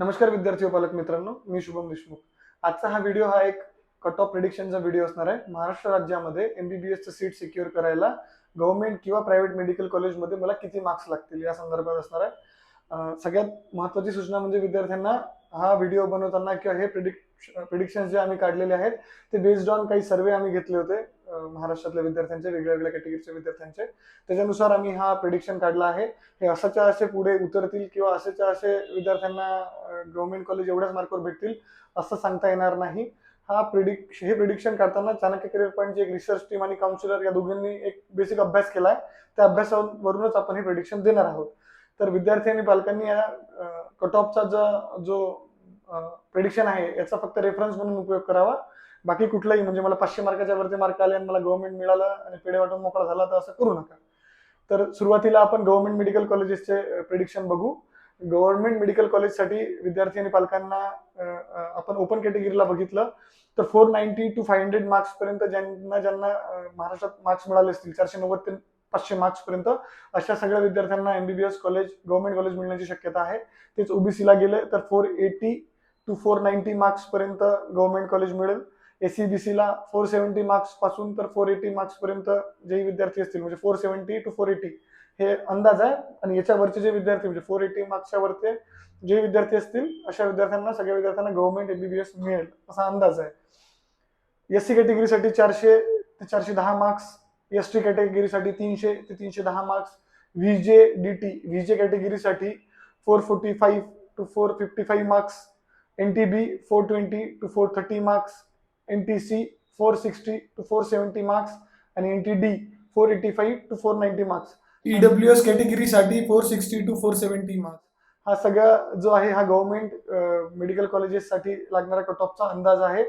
नमस्कार विद्यार्थी पालक मित्रांनो मी शुभम देशमुख. आजचा हा व्हिडिओ हा एक कट ऑफ प्रिडिक्शनचा व्हिडिओ असणार आहे. महाराष्ट्र राज्यामध्ये एमबीबीएसचं सीट सिक्युअर करायला गव्हर्नमेंट किंवा प्रायव्हेट मेडिकल कॉलेजमध्ये मला किती मार्क्स लागतील या संदर्भात असणार आहे. सगळ्यात महत्त्वाची सूचना म्हणजे विद्यार्थ्यांना हा व्हिडिओ बनवताना किंवा हे प्रिडिक्श प्रिडिक्शन जे आम्ही काढलेले आहेत ते बेस्ड ऑन काही सर्वे आम्ही घेतले होते. महाराष्ट्रातल्या विद्यार्थ्यांचे वेगळ्या वेगळ्या कॅटेगरीच्या विद्यार्थ्यांचे. त्याच्यानुसार आम्ही हा प्रिडिक्शन काढला आहे. हे असाच्या असे पुढे उतरतील किंवा असेच्या असे विद्यार्थ्यांना गव्हर्नमेंट कॉलेज एवढ्याच मार्कवर भेटतील असं सांगता येणार नाही. हा प्रिडिक्श हे प्रिडिक्शन काढताना चाणक्य करिअर पॉईंटची एक रिसर्च टीम आणि काउन्सिलर या दोघांनी एक बेसिक अभ्यास केला आहे त्या अभ्यासावरूनच आपण हे प्रिडिक्शन देणार आहोत. तर विद्यार्थी आणि पालकांनी या कट ऑफचा जो जो प्रिडिक्शन आहे याचा फक्त रेफरन्स म्हणून उपयोग करावा. बाकी कुठलाही म्हणजे मला पाचशे मार्काच्या वरती मार्क आले आणि मला गव्हर्नमेंट मिळालं आणि पेढे वाटून मोकळा झाला तर असं करू नका. तर सुरुवातीला आपण गव्हर्नमेंट मेडिकल कॉलेजेसचे प्रिडिक्शन बघू. गव्हर्नमेंट मेडिकल कॉलेजसाठी विद्यार्थी आणि पालकांना आपण ओपन कॅटेगरीला बघितलं तर four ninety to five hundred marks पर्यंत ज्यांना ज्यांना महाराष्ट्रात मार्क्स मिळाले असतील चारशे नव्वद ते पाचशे मार्क्स पर्यंत अशा सगळ्या विद्यार्थ्यांना एमबीबीएस कॉलेज गव्हर्नमेंट कॉलेज मिळण्याची शक्यता आहे. तेच ओबीसीला गेले तर four eighty to four ninety marks पर्यंत गव्हर्नमेंट कॉलेज मिळेल. एसीबीसीला फोर सेव्हन्टी मार्क्सपासून तर फोर एटी मार्क्स पर्यंत जे विद्यार्थी असतील म्हणजे four seventy to four eighty हे अंदाज आहे. आणि याच्यावरचे जे विद्यार्थी म्हणजे फोर एटी मार्क्सच्या वरचे जे विद्यार्थी असतील अशा विद्यार्थ्यांना सगळ्या विद्यार्थ्यांना गव्हर्नमेंट एमबीबीएस मिळेल असा अंदाज आहे. एस सी कॅटेगरीसाठी चारशे ते चारशे दहा मार्क्स एस टी कॅटेगरीसाठी तीनशे ते तीनशे दहा marks V J D T V J कॅटेगरीसाठी four forty five to four fifty five marks N T B four twenty to four thirty marks N T C four sixty to four seventy marks आणि N T D four eighty five to four ninety marks E W S कॅटेगरीसाठी four sixty to four seventy marks हा सगळा जो आहे हा government medical कॉलेजेससाठी लागणारा cut ऑफचा अंदाज आहे.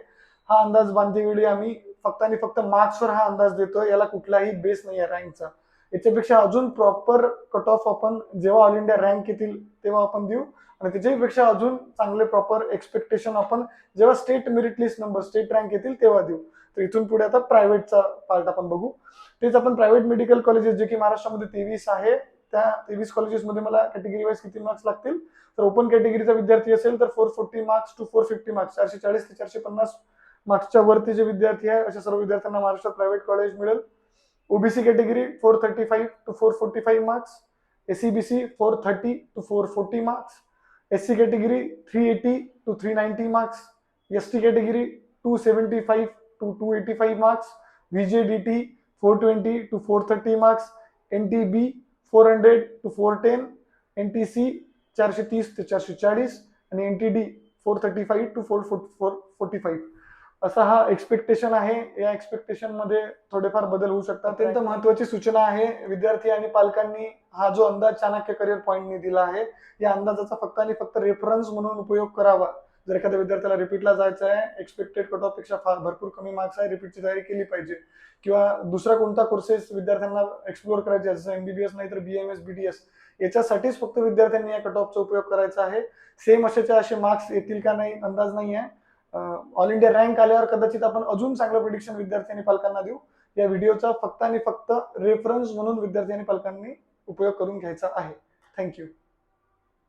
हा अंदाज बांधतेवेळी आम्ही फक्त आणि फक्त मार्क्सवर हा अंदाज देतोय. याला कुठलाही बेस नाही आहे रँकचा याच्यापेक्षा अजून प्रॉपर कट ऑफ आपण जेव्हा ऑल इंडिया रँक येतील तेव्हा आपण देऊ. आणि त्याच्याहीपेक्षा अजून चांगले प्रॉपर एक्सपेक्टेशन आपण जेव्हा state merit list number state rank येतील तेव्हा देऊ. तर इथून पुढे आता प्रायव्हेटचा पार्ट आपण बघू. तेच आपण प्रायव्हेट मेडिकल कॉलेजेस जे की महाराष्ट्रामध्ये तेवीस आहे त्या तेवीस कॉलेजेसमध्ये मला कॅटेगरी वाईज किती मार्क्स लागतील? तर ओपन कॅटेगरीचा विद्यार्थी असेल तर four forty marks to four fifty marks चारशे चाळीस ते चारशे पन्नास मार्क्सच्या वरती जे विद्यार्थी आहे अशा सर्व विद्यार्थ्यांना महाराष्ट्रात प्रायव्हेट कॉलेज मिळेल. OBC category four thirty five to four forty five marks SEBC four thirty to four forty marks S C category three eighty to three ninety marks S T category two seventy five to two eighty five marks V J D T four twenty to four thirty marks N T B four hundred to four ten N T C चारशे तीस ते चारशे चाळीस आणि N T D four thirty five to four four forty five असा हा expectation आहे. या एक्सपेक्टेशनमध्ये थोडेफार बदल होऊ शकतात. अत्यंत महत्वाची सूचना आहे. विद्यार्थी आणि पालकांनी हा जो अंदाज चाणक्य करिअर पॉईंटने दिला आहे या अंदाजाचा फक्त आणि फक्त रेफरन्स म्हणून उपयोग करावा. जर एखाद्या विद्यार्थ्याला रिपीटला जायचं आहे एक्सपेक्टेड कट ऑफपेक्षा फार भरपूर कमी मार्क्स आहे रिपीटची तयारी केली पाहिजे. किंवा दुसरा कोणता कोर्सेस विद्यार्थ्यांना एक्सप्लोर करायचे आहे, जसं एमबीबीएस नाही तर बीएमएस बीडीएस याच्यासाठीच फक्त विद्यार्थ्यांनी या कट ऑफचा उपयोग करायचा आहे. सेम असेच्या असे मार्क्स येतील का नाही अंदाज नाही आहे ऑल इंडिया रँक आल्यावर कदाचित आपण अजून चांगलं प्रिडिक्शन विद्यार्थी आणि पालकांना देऊ. या व्हिडिओचा फक्त आणि फक्त रेफरन्स म्हणून विद्यार्थी आणि पालकांनी उपयोग करून घ्यायचा आहे. थँक्यू